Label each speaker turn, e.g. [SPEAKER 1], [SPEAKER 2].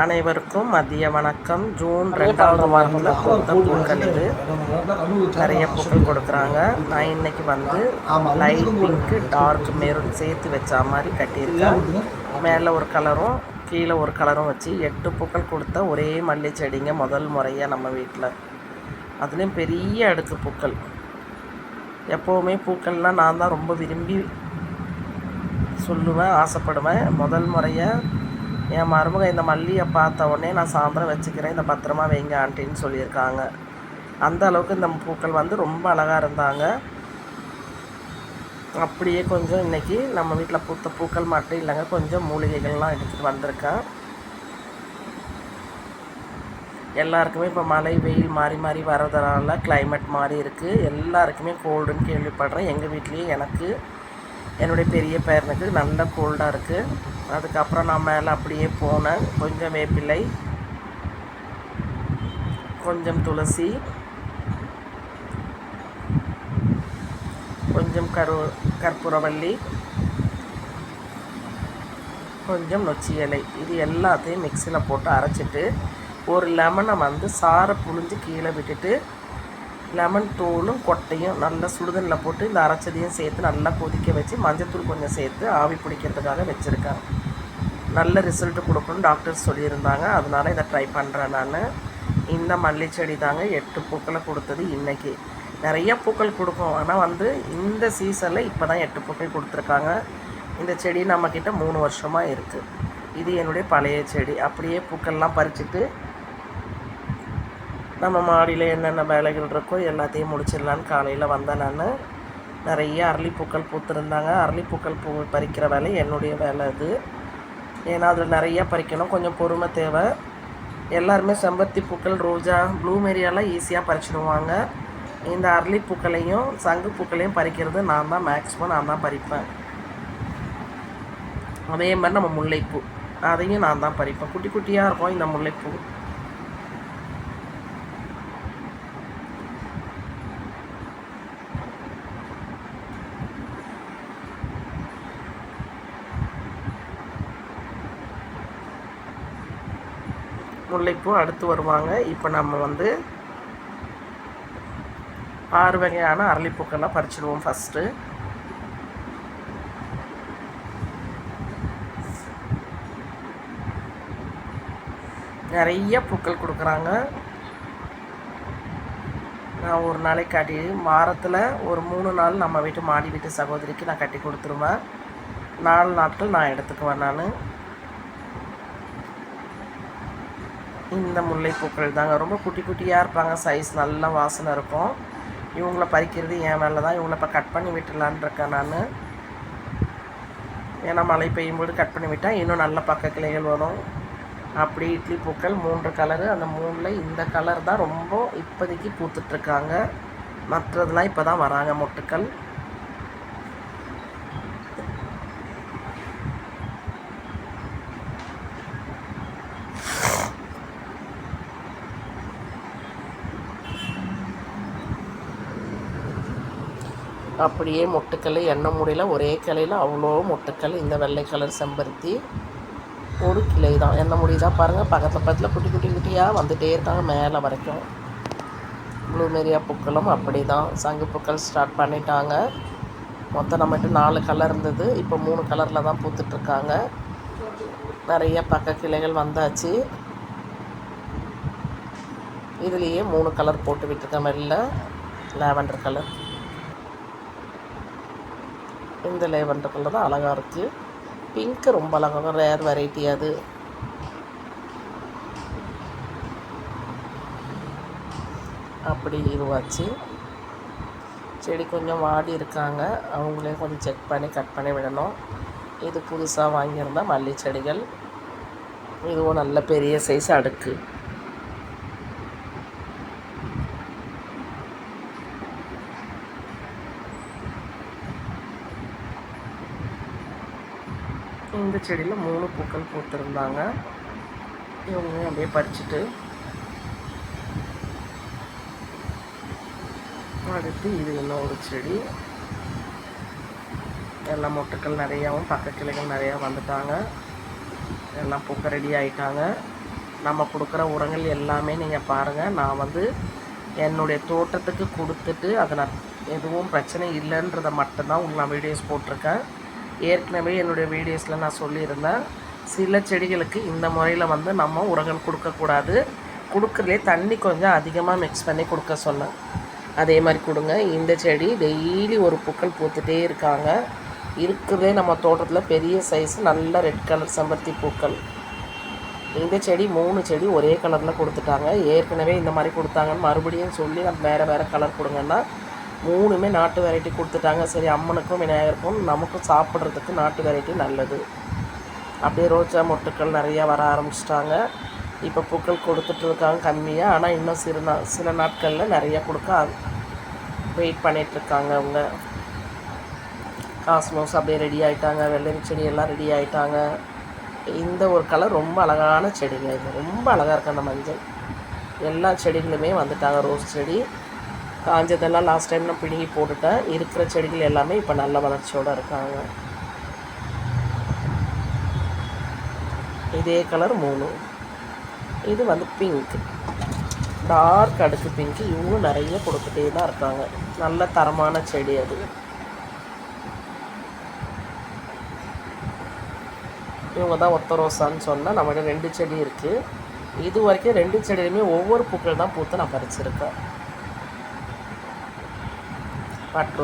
[SPEAKER 1] அனைவருக்கும் மதிய வணக்கம். ஜூன் ரெண்டாவது வாரத்தில் பூத்த பூக்கள் இது. நிறைய பூக்கள் கொடுக்குறாங்க. நான் இன்னைக்கு வந்து லைட் பிங்க்கு டார்க் மெரூன் சேர்த்து வச்ச மாதிரி கட்டியிருக்கேன். மேலே ஒரு கலரும் கீழே ஒரு கலரும் வச்சு எட்டு பூக்கள் கொடுத்த ஒரே மல்லி செடிங்க முதல் முறையாக நம்ம வீட்டில் அதுலேயும் பெரிய அடுக்கு பூக்கள். எப்போவுமே பூக்கள்லாம் நான் தான் ரொம்ப விரும்பி சொல்லுவேன் ஆசைப்படுவேன். முதல் முறையாக என் மருமக இந்த மல்லியை பார்த்த உடனே நான் சாயந்தரம் வச்சுக்கிறேன் இந்த பத்திரமா வைங்க ஆண்டின்னு சொல்லியிருக்காங்க. அந்த அளவுக்கு இந்த பூக்கள் வந்து ரொம்ப அழகாக இருந்தாங்க. அப்படியே கொஞ்சம் இன்றைக்கி நம்ம வீட்டில் பூத்த பூக்கள் மட்டும் இல்லைங்க கொஞ்சம் மூலிகைகள்லாம் எடுத்துகிட்டு வந்திருக்கேன். எல்லாருக்குமே இப்போ மழை வெயில் மாறி மாறி வர்றதுனால கிளைமேட் மாறி இருக்குது எல்லாருக்குமே கோல்டுன்னு கேள்விப்படுறேன். எங்கள் வீட்லேயும் எனக்கு. என்னுடைய பெரிய பேரனுக்கு நல்ல கோல்டாக இருக்குது அதுக்கப்புறம் நான் மேலே அப்படியே போனேன். கொஞ்சம் வேப்பிலை கொஞ்சம் துளசி கொஞ்சம் கரு கற்பூரவள்ளி கொஞ்சம் நொச்சி இலை. இது எல்லாத்தையும் மிக்சியில் போட்டு அரைச்சிட்டு ஒரு லெமனை வந்து சாறை புழிஞ்சு கீழே விட்டுட்டு லெமன் தூளும் கொட்டையும் நல்லா சுடுதண்ணில் போட்டு இந்த அரைச்சதையும் சேர்த்து நல்லா கொதிக்க வச்சு மஞ்சத்தூள் கொஞ்சம் சேர்த்து ஆவி பிடிக்கிறதுக்காக வச்சுருக்கேன். நல்ல ரிசல்ட்டு கொடுக்கணும்னு டாக்டர் சொல்லியிருந்தாங்க. அதனால் இதை ட்ரை பண்ணுறேன் நான். இந்த மல்லி செடி தாங்க எட்டு பூக்களை கொடுத்தது இன்றைக்கி நிறைய பூக்கள் கொடுக்கும். ஆனால் வந்து இந்த சீசனில் இப்போ தான் எட்டு பூக்கள் கொடுத்துருக்காங்க. இந்த செடி நம்மக்கிட்ட மூணு வருஷமாக இருக்குது இது என்னுடைய பழைய செடி. அப்படியே பூக்கள்லாம் பறிச்சுட்டு நம்ம மாடியில் என்னென்ன வேலைகள் இருக்கோ எல்லாத்தையும் முடிச்சிடலான்னு காலையில் வந்தேன் நான். நிறைய அரளிப்பூக்கள் பூத்திருந்தாங்க. அரளிப்பூக்கள் பூ பறிக்கிற வேலை என்னுடைய வேலை அது. ஏன்னா அதில் நிறைய பறிக்கணும். கொஞ்சம் பொறுமை தேவை. எல்லாருமே செம்பருத்தி பூக்கள் ரோஜா ப்ளூமெரியெல்லாம் ஈஸியாக பறிச்சிடுவாங்க. இந்த அரளிப்பூக்களையும் சங்கு பூக்களையும் பறிக்கிறது நான் தான். மேக்ஸிமம் நான் தான் பறிப்பேன். அதே மாதிரி நம்ம முல்லைப்பூ. அதையும் நான் தான் பறிப்பேன். குட்டி குட்டியாக இருக்கும் இந்த முல்லைப்பூ. முல்லைப்பூ அடுத்து வருவாங்க. இப்போ நம்ம வந்து ஆறு வகையான அரளிப்பூக்கெல்லாம் பறிச்சிடுவோம் ஃபஸ்ட்டு நிறைய பூக்கள் கொடுக்குறாங்க. நான் ஒரு நாளைக்கு கட்டி வாரத்தில் ஒரு மூணு நாள் நம்ம வீட்டு மாடி வீட்டு சகோதரிக்கு நான் கட்டி கொடுத்துருவேன். நாலு நாட்கள் நான் எடுத்துக்குவேன் நான். இந்த முல்லைப்பூக்கள் தாங்க. ரொம்ப குட்டி குட்டியாக இருப்பாங்க. சைஸ் நல்ல வாசனை இருக்கும். இவங்கள பறிக்கிறது என் மேலே தான். இவங்கள இப்போ கட் பண்ணி விட்டுலான்னு இருக்கேன் நான். ஏன்னா மழை பெய்யும்போது கட் பண்ணி விட்டால் இன்னும் நல்ல பக்க கிளைகள் வரும் அப்படி இட்லி பூக்கள் மூன்று கலரு அந்த மூணில் இந்த கலர் தான் ரொம்ப இப்போதைக்கு பூத்துட்ருக்காங்க மற்றதெல்லாம் இப்போ தான் வராங்க மொட்டுக்கள். அப்படியே மொட்டுக்கள் எண்ண முடியல ஒரே கிளையில் அவ்வளோ மொட்டுக்கல் இந்த வெள்ளை கலர் செம்பருத்தி ஒரு கிளை தான். எண்ண தான் பாருங்கள் பக்கத்தில் பக்கத்தில் குட்டி குட்டி குட்டியாக வந்துகிட்டே இருக்காங்க மேலே வரைக்கும். ப்ளூமெரியா பூக்களும் அப்படி தான் சங்கு பூக்கள் ஸ்டார்ட் பண்ணிட்டாங்க. மொத்தம் நம்மகிட்ட நாலு கலர் இருந்தது. இப்போ மூணு கலரில் தான் பூத்துட்ருக்காங்க நிறைய பக்க கிளைகள் வந்தாச்சு. இதுலேயே மூணு கலர் போட்டு விட்டுருக்கேன். மாதிரில லேவண்டர் கலர் இந்த லேவண்டர் கலர் தான் அழகாக இருக்குது பிங்க்கு ரொம்ப அழகாக ரேர் வெரைட்டி அது. அப்படி இதுவாச்சு. செடி கொஞ்சம் வாடி இருக்காங்க. அவங்களே கொஞ்சம் செக் பண்ணி கட் பண்ணி விடணும். இது புதுசாக வாங்கியிருந்தால் மல்லி செடிகள் இதுவும் நல்ல பெரிய சைஸ் அடுக்கு. இந்த செடியில் மூணு பூக்கள் பூத்திருந்தாங்க. இவங்க அப்படியே பறிச்சுட்டு அடுத்து இது இன்னும் ஒரு செடி? எல்லாம் மொட்டுக்கள் நிறையாவும் பக்க கிளைகள் நிறையா வந்துட்டாங்க. எல்லாம் பூக்க ரெடி ஆகிட்டாங்க நம்ம கொடுக்குற உரங்கள் எல்லாமே நீங்கள் பாருங்கள் நான் வந்து என்னுடைய தோட்டத்துக்கு கொடுத்துட்டு அதை நான் எதுவும் பிரச்சனை இல்லைன்றதை மட்டும்தான் உங்களுக்கு நான் வீடியோஸ் போட்டிருக்கேன். ஏற்கனவே என்னுடைய வீடியோஸில் நான் சொல்லியிருந்தேன். சில செடிகளுக்கு இந்த முறையில் வந்து நம்ம உரங்கள் கொடுக்கக்கூடாது கொடுக்குறதுலே தண்ணி கொஞ்சம் அதிகமாக மிக்ஸ் பண்ணி கொடுக்க சொன்னேன். அதே மாதிரி கொடுங்க. இந்த செடி டெய்லி ஒரு பூக்கள் பூத்துட்டே இருக்காங்க. இருக்கிறதே நம்ம தோட்டத்தில் பெரிய சைஸ் நல்ல ரெட் கலர் செம்பருத்தி பூக்கள். இந்த செடி மூணு செடி ஒரே கலரில் கொடுத்துட்டாங்க. ஏற்கனவே இந்த மாதிரி கொடுத்தாங்கன்னு மறுபடியும் சொல்லி நம்ம வேறு வேறு கலர் கொடுங்கன்னா மூணுமே நாட்டு வெரைட்டி கொடுத்துட்டாங்க. சரி அம்மனுக்கும் விநாயகருக்கும் நமக்கும் சாப்பிட்றதுக்கு நாட்டு வெரைட்டி நல்லது. அப்படியே ரோஜா மொட்டுக்கள் நிறையா வர ஆரம்பிச்சிட்டாங்க. இப்போ பூக்கள் கொடுத்துட்ருக்காங்க கம்மியாக ஆனால் இன்னும் சிறு நா சில நாட்களில் நிறைய கொடுக்க வெயிட் பண்ணிகிட்ருக்காங்க அவங்க. காஸ்மோஸ் அப்படியே ரெடி ஆகிட்டாங்க வெள்ளரி செடி எல்லாம் ரெடி ஆகிட்டாங்க இந்த ஒரு கலர் ரொம்ப அழகான செடிங்க. இது ரொம்ப அழகாக இருக்குது அந்த மஞ்சள். எல்லா செடிகளுமே வந்துட்டாங்க. ரோஸ் செடி. காஞ்சதெல்லாம் லாஸ்ட் டைம் நான் பிடுங்கி போட்டுட்டேன். இருக்கிற செடிகள் எல்லாமே இப்போ நல்ல வளர்ச்சியோடு இருக்காங்க. இதே கலர் மூணு. இது வந்து பிங்க் டார்க் அடுக்கு பிங்க் இவங்களும் நிறைய கொடுத்துட்டே தான் இருக்காங்க. நல்ல தரமான செடி அது. இவங்க தான் ஒத்த ரோசான்னு சொன்னால் நம்மகிட்ட ரெண்டு செடி இருக்குது இது வரைக்கும் ரெண்டு செடியிலுமே ஒவ்வொரு பூக்கள் தான் பூத்து நான் பறிச்சிருக்கேன். পাঠ্য